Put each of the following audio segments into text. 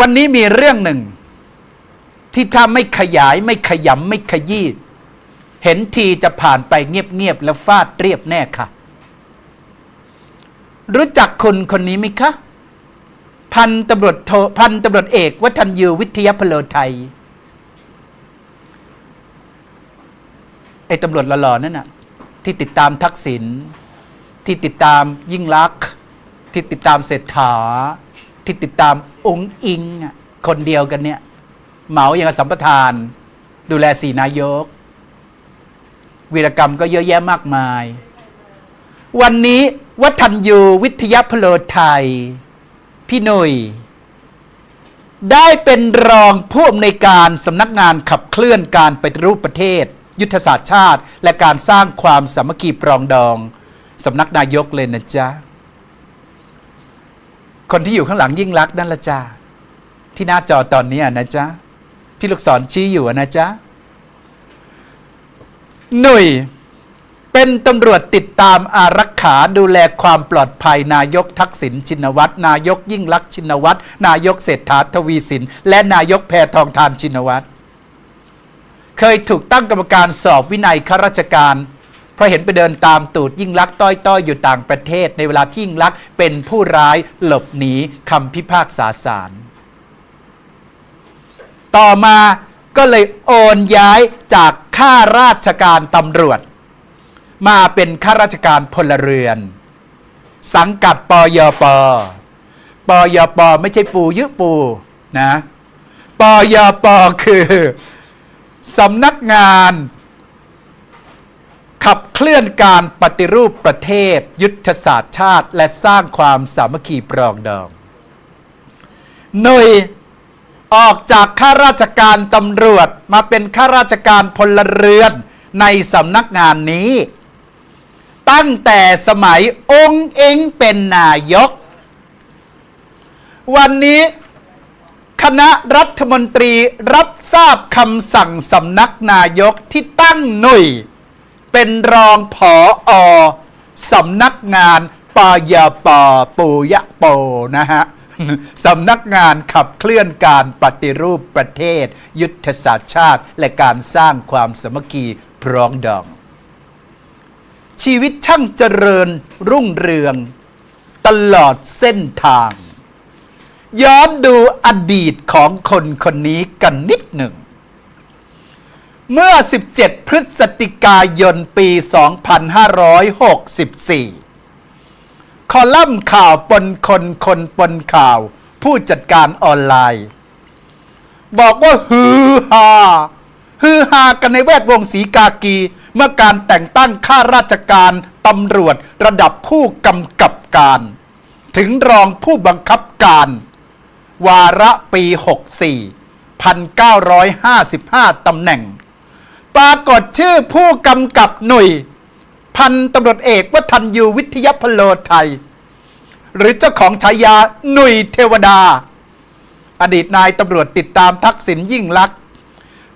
วันนี้มีเรื่องหนึ่ง ที่ถ้าไม่ขยายไม่ขยำไม่ขยี้เห็นทีจะผ่านไปเงียบๆแล้วฟาดเรียบแน่ค่ะ รู้จักคนคนนี้ไหมคะ พันตำรวจโทพันตำรวจเอกวัฒนยูวิทยาพโลไทยไอ้ตำรวจหล่อๆนั่นน่ะที่ติดตามทักษิณที่ติดตามยิ่งลักษณ์ที่ติดตามเศรษฐา ที่ติดตาม องค์อิงคนเดียวกันเนี่ย เหมาอย่างกับสัมปทาน ดูแลสีนายก วีรกรรมก็เยอะแยะมากมาย วันนี้วัฒนยูวิทยาพโลไทย พี่หนุยได้เป็นรองผู้อำนวยการสำนักงานขับเคลื่อนการปฏิรูปประเทศ ยุทธศาสตร์ชาติ และการสร้างความสามัคคีปรองดองสำนักนายกเลยนะจ๊ะ คนที่อยู่ข้างหลังยิ่งรักนั่นละจ้าที่หน้าจอตอนนี้นะจ๊ะที่ลูกศรชี้อยู่นะจ๊ะหนุ่ย เป็นตำรวจติดตามอารักขาดูแลความปลอดภัย นายกทักษิณชินวัตรนายกยิ่งลักษณ์ชินวัตรนายกเศรษฐาทวีสิน และนายกแพทองทานชินวัตรเคยถูกตั้งกรรมการสอบวินัยข้าราชการ ราะเห็นไปเดินตามตูดยิ่งลักษณ์ต้อยออยู่ต่างประเทศ ในเวลาที่ยิ่งลักษ์เป็นผู้ร้ายหลบหนีคำพิพากษาศาลต่อมาก็เลยโอนย้ายจากข้าราชการตำรวจ มาเป็นข้าราชการพลเรือน สังกัดปยปปยปไม่ใช่ปูยุปูนะปยปคือสำนักงาน ขับเคลื่อนการปฏิรูปประเทศ ยุทธศาสตร์ชาติ และสร้างความสามัคคีปรองดอง หน่วยออกจากข้าราชการตำรวจมาเป็นข้าราชการพลเรือนในสำนักงานนี้ ตั้งแต่สมัยองค์เองเป็นนายก วันนี้คณะรัฐมนตรีรับทราบคำสั่งสำนักนายกที่ตั้งหน่วย เป็นรองผออสำนักงานปยปปูยะโปนะฮะสำนักงานขับเคลื่อนการปฏิรูปประเทศ ยุทธศาสตร์ชาติ และการสร้างความสมัคคีพร้องดอง ชีวิตช่างเจริญรุ่งเรือง ตลอดเส้นทาง ย้อนดูอดีตของคนคนนี้กันนิดหนึ่ง เมื่อ 17 พฤศจิกายน ปี 2564 คอลัมน์ข่าวปนคนคนปนข่าว ผู้จัดการออนไลน์ บอกว่าฮือฮาฮือฮากันในแวดวงสีกากี เมื่อการแต่งตั้งข้าราชการตำรวจระดับผู้กำกับการ ถึงรองผู้บังคับการ วาระปี 64 1955 ตำแหน่ง ปรากฏชื่อผู้กำกับหน่วย พันตำรวจเอกวัฒนยูวิทยาพโลไทย หรือเจ้าของฉายาหน่วยเทวดา อดีตนายตำรวจติดตามทักษิณยิ่งลักษณ์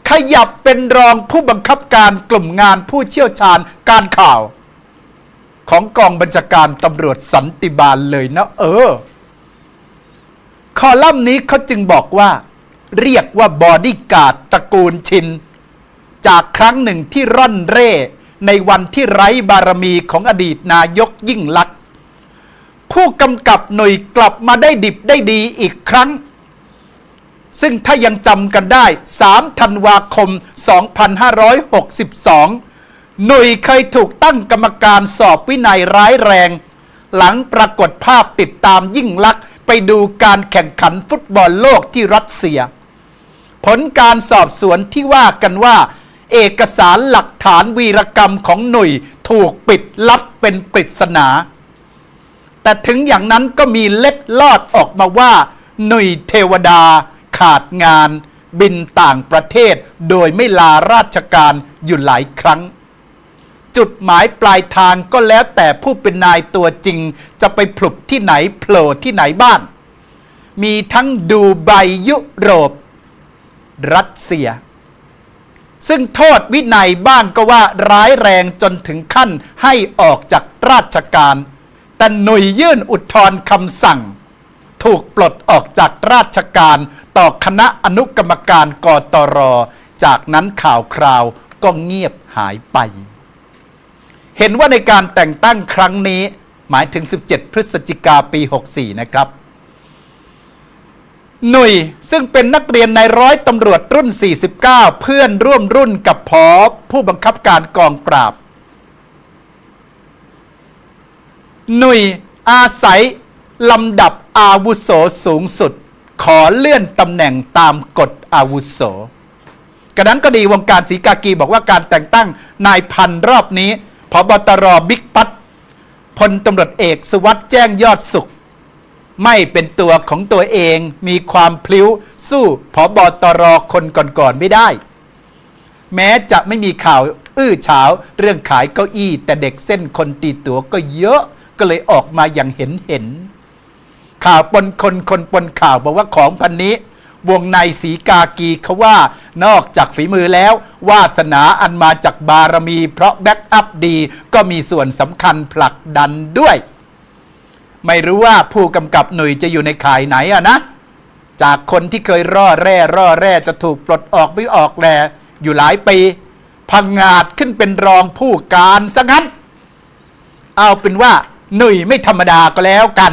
ขยับเป็นรองผู้บังคับการกลุ่มงานผู้เชี่ยวชาญการข่าว ของกองบัญชาการตำรวจสันติบาลเลยนะเออ คอลัมน์นี้เขาจึงบอกว่า เรียกว่าบอดี้การ์ดตระกูลชิน จากครั้งหนึ่งที่ร่อนเร่ ในวันที่ไร้บารมีของอดีตนายกยิ่งลักษณ์ผู้กำกับหน่วยกลับมาได้ดิบได้ดีอีกครั้ง ซึ่งถ้ายังจำกันได้ 3 ธันวาคม 2562 หน่วยเคยถูกตั้งกรรมการสอบวินัยร้ายแรง หลังปรากฏภาพติดตามยิ่งลักษณ์ไปดูการแข่งขันฟุตบอลโลกที่รัสเซีย ผลการสอบสวนที่ว่ากันว่า เอกสารหลักฐานวีรกรรมของหน่วยถูกปิดลับเป็นปริศนา แต่ถึงอย่างนั้นก็มีเล็ดลอดออกมาว่า หน่วยเทวดา ขาดงาน บินต่างประเทศ โดยไม่ลาราชการอยู่หลายครั้ง จุดหมายปลายทางก็แล้วแต่ผู้เป็นนายตัวจริง จะไปผลุบที่ไหนโผล่ที่ไหนบ้างมีทั้งดูไบยุโรป รัสเซีย ซึ่งโทษวินัยบ้างก็ว่าร้ายแรงจนถึงขั้นให้ออกจากราชการ แต่หน่วยยื่นอุทธรณ์คำสั่ง ถูกปลดออกจากราชการต่อคณะอนุกรรมการกตร จากนั้นข่าวคราวก็เงียบหายไป เห็นว่าในการแต่งตั้งครั้งนี้หมายถึง 17 พฤศจิกาปี 64 นะครับ หนุ่ยซึ่งเป็นนักเรียนในร้อยตำรวจรุ่น 49 เพื่อนร่วมรุ่นกับพอผู้บังคับการกองปราบ หนุ่ยอาศัยลำดับอาวุโสสูงสุด ขอเลื่อนตำแหน่งตามกฎอาวุโสกระนั้นก็ดีวงการศรีกากีบอกว่าการแต่งตั้งนายพันรอบนี้พบตรบิ๊กปัตพลตำรวจเอกสุวัสด์แจ้งยอดสุข ไม่เป็นตัวของตัวเองมีความพลิ้วสู้พบตรคนก่อนๆไม่ได้ แม้จะไม่มีข่าวอื้อเฉาเรื่องขายเก้าอี้ แต่เด็กเส้นคนตีตั๋วก็เยอะก็เลยออกมาอย่างเห็นเห็น ข่าวปนคนคนปนข่าวบอกว่าของพันนี้ วงในสีกากีเขาว่านอกจากฝีมือแล้ว วาสนาอันมาจากบารมี เพราะแบ็กอัพดีก็มีส่วนสำคัญผลักดันด้วย ไม่รู้ว่าผู้กำกับหนุ่ยจะอยู่ในข่ายไหนอะนะ จากคนที่เคยร่อแร่ร่อแร่จะถูกปลดออกไม่ออกแลอยู่หลายปี พังงาดขึ้นเป็นรองผู้การซะงั้น เอาเป็นว่าหนุ่ยไม่ธรรมดาก็แล้วกัน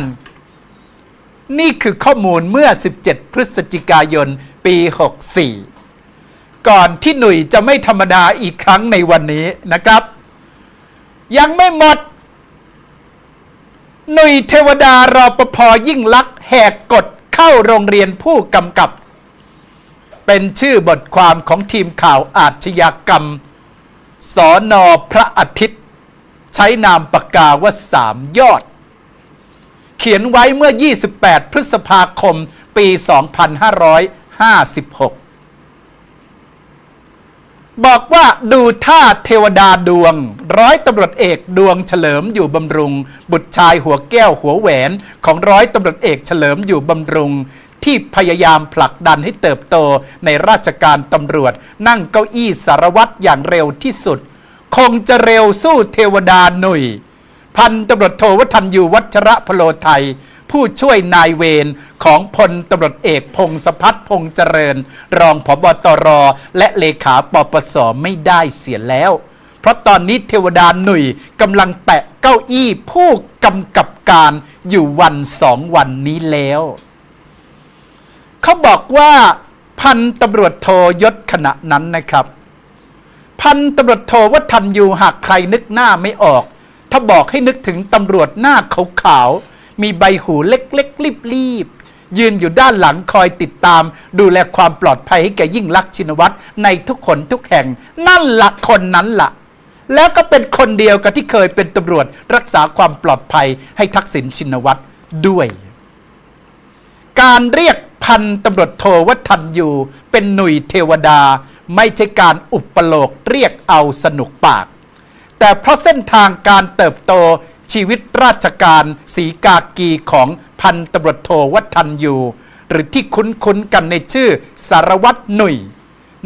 นี่คือข้อมูลเมื่อ 17 พฤศจิกายน ปี 64 ก่อนที่หนุ่ยจะไม่ธรรมดาอีกครั้งในวันนี้นะครับ ยังไม่หมด หนุ่ยเทวดารอปภยิ่งลักษณ์แหกกฎเข้าโรงเรียนผู้กำกับ เป็นชื่อบทความของทีมข่าวอาชญากรรม สอนอพระอาทิตย์ ใช้นามปากกาว่าสามยอด เขียนไว้เมื่อ 28 พฤษภาคมปี 2556 บอกว่าดูท่าเทวดาดวง ร้อยตำรวจเอกดวงเฉลิมอยู่บำรุง บุตรชายหัวแก้วหัวแหวน ของร้อยตำรวจเอกเฉลิมอยู่บำรุง ที่พยายามผลักดันให้เติบโตในราชการตำรวจ นั่งเก้าอี้สารวัตรอย่างเร็วที่สุด คงจะเร็วสู้เทวดาหนุ่ย พันตำรวจโทวัฒนยูวัชระพโลไทย ผู้ช่วยนายเวรของพลตำรวจเอกพงศพัฒน์พงษ์เจริญ รองผบตร และเลขาปปสไม่ได้เสียแล้ว เพราะตอนนี้เทวดาหนุ่ยกำลังแตะเก้าอี้ผู้กำกับการอยู่วันสองวันนี้แล้ว เขาบอกว่าพันตำรวจโทยศขณะนั้นนะครับ พันตำรวจโทวัฒนยูหากใครนึกหน้าไม่ออก ถ้าบอกให้นึกถึงตำรวจหน้าขาวๆ มีใบหูเล็กๆรีบๆยืนอยู่ด้านหลังคอยติดตาม ดูแลความปลอดภัยให้แก่ยิ่งลักษณ์ชินวัตรในทุกคนทุกแห่ง นั่นละคนนั้นละแล้วก็เป็นคนเดียวกับที่เคยเป็นตำรวจรักษาความปลอดภัยให้ทักษิณชินวัตรด้วย การเรียกพันตำรวจโทวัฒนยูเป็นหนุ่ยเทวดา ไม่ใช่การอุปโลกเรียกเอาสนุกปาก แต่เพราะเส้นทางการเติบโต ชีวิตราชการสีกากีของพันตำรวจโทวัฒนยูหรือที่คุ้นๆกันในชื่อสารวัตรหนุ่ย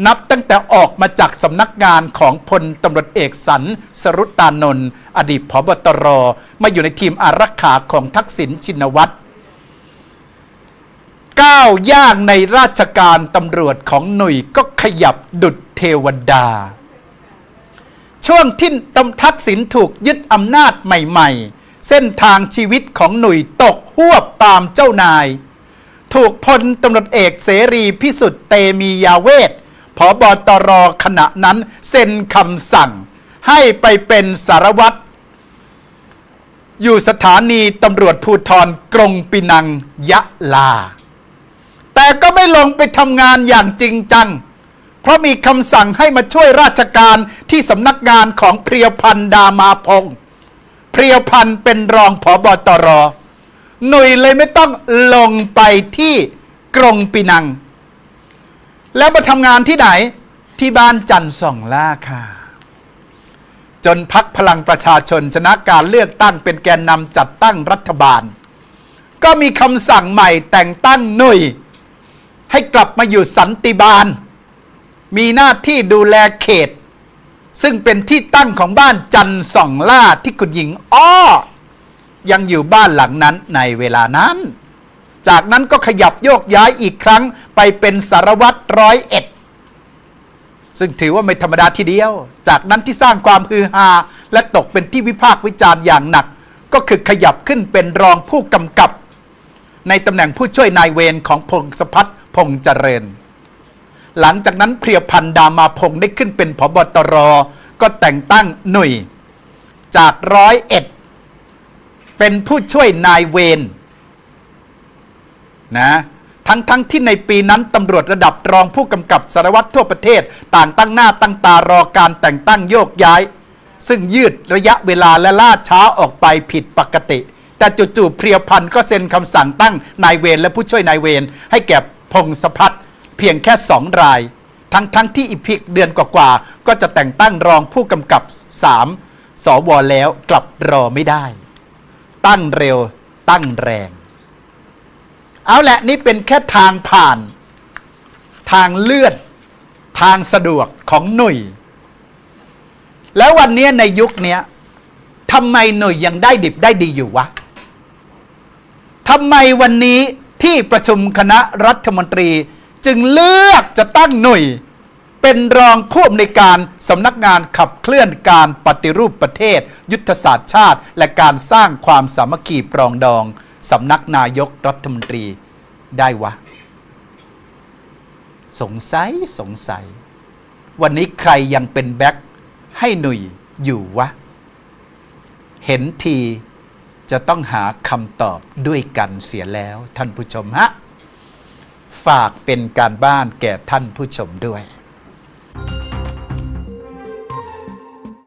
นับตั้งแต่ออกมาจากสำนักงานของพลตำรวจเอกสันสรุตานนท์อดีตผบตร มาอยู่ในทีมอารักขาของทักษิณชินวัตรก้าวย่างในราชการตำรวจของหนุ่ยก็ขยับดุดเทวดา ช่วงที่ตำทักษิณถูกยึดอำนาจใหม่ๆ เส้นทางชีวิตของหนุ่ยตกหวบตามเจ้านาย ถูกพลตำรวจเอกเสรีพิสุทธิ์เตมียาเวทผบตรขณะนั้นเซ็นคำสั่ง ให้ไปเป็นสารวัตรอยู่สถานีตำรวจภูธรกรงปินังยะลา แต่ก็ไม่ลงไปทำงานอย่างจริงจัง เพราะมีคำสั่งให้มาช่วยราชการที่สำนักงานของเพรียวพันธ์ดามาพงศ์เพรียวพันธ์เป็นรองผอบตร หน่วยเลยไม่ต้องลงไปที่กรงปินัง แล้วมาทำงานที่ไหนที่บ้านจันทร์ส่องล่าค่ะ จนพักพลังประชาชนชนะการเลือกตั้งเป็นแกนนำจัดตั้งรัฐบาล ก็มีคำสั่งใหม่แต่งตั้งหน่วยให้กลับมาอยู่สันติบาล มีหน้าที่ดูแลเขต ซึ่งเป็นที่ตั้งของบ้านจันส่องล่าที่คุณหญิงอ้อยังอยู่บ้านหลังนั้นในเวลานั้น จากนั้นก็ขยับโยกย้ายอีกครั้งไปเป็นสารวัตรร้อยเอ็ดซึ่งถือว่าไม่ธรรมดาทีเดียว จากนั้นที่สร้างความฮือฮาและตกเป็นที่วิพากษ์วิจารณ์อย่างหนัก ก็คือขยับขึ้นเป็นรองผู้กำกับ ในตำแหน่งผู้ช่วยนายเวรของพงศพัฒน์พงษ์เจริญ หลังจากนั้นเพียพันดามาพงษ์ได้ขึ้นเป็นผบตร ก็แต่งตั้งหน่วยจากร้อยเอ็ดเป็นผู้ช่วยนายเวรนะทั้งทั้งที่ในปีนั้นตำรวจระดับรองผู้กำกับสารวัตรทั่วประเทศ ต่างตั้งหน้าตั้งตารอการแต่งตั้งโยกย้าย ซึ่งยืดระยะเวลาและล่าช้าออกไปผิดปกติ แต่จู่ๆเพรียพันธ์ก็เซ็นคำสั่งตั้งนายเวรและผู้ช่วยนายเวรให้แก่พงศพัฒน์ เพียงแค่สองราย ทั้งทั้งที่อีกเพียงเดือนกว่าๆก็จะแต่งตั้งรองผู้กำกับสามสวแล้วกลับรอไม่ได้ ตั้งเร็วตั้งแรง เอาแหละนี่เป็นแค่ทางผ่าน ทางเลือนทางสะดวกของหนุ่ย แล้ววันนี้ในยุคนี้ทำไมหนุ่ยยังได้ดิบได้ดีอยู่วะทำไมวันนี้ที่ประชุมคณะรัฐมนตรี จึงเลือกจะตั้งหนุ่ยเป็นรองผู้อำนวยการสำนักงานขับเคลื่อนการปฏิรูปประเทศ ยุทธศาสตร์ชาติ และการสร้างความสามัคคีปรองดองสำนักนายกรัฐมนตรีได้วะ สงสัยสงสัย วันนี้ใครยังเป็นแบ็คให้หนุ่ยอยู่วะ เห็นทีจะต้องหาคำตอบด้วยกันเสียแล้วท่านผู้ชมฮะ ฝากเป็นการบ้านแก่ท่านผู้ชมด้วย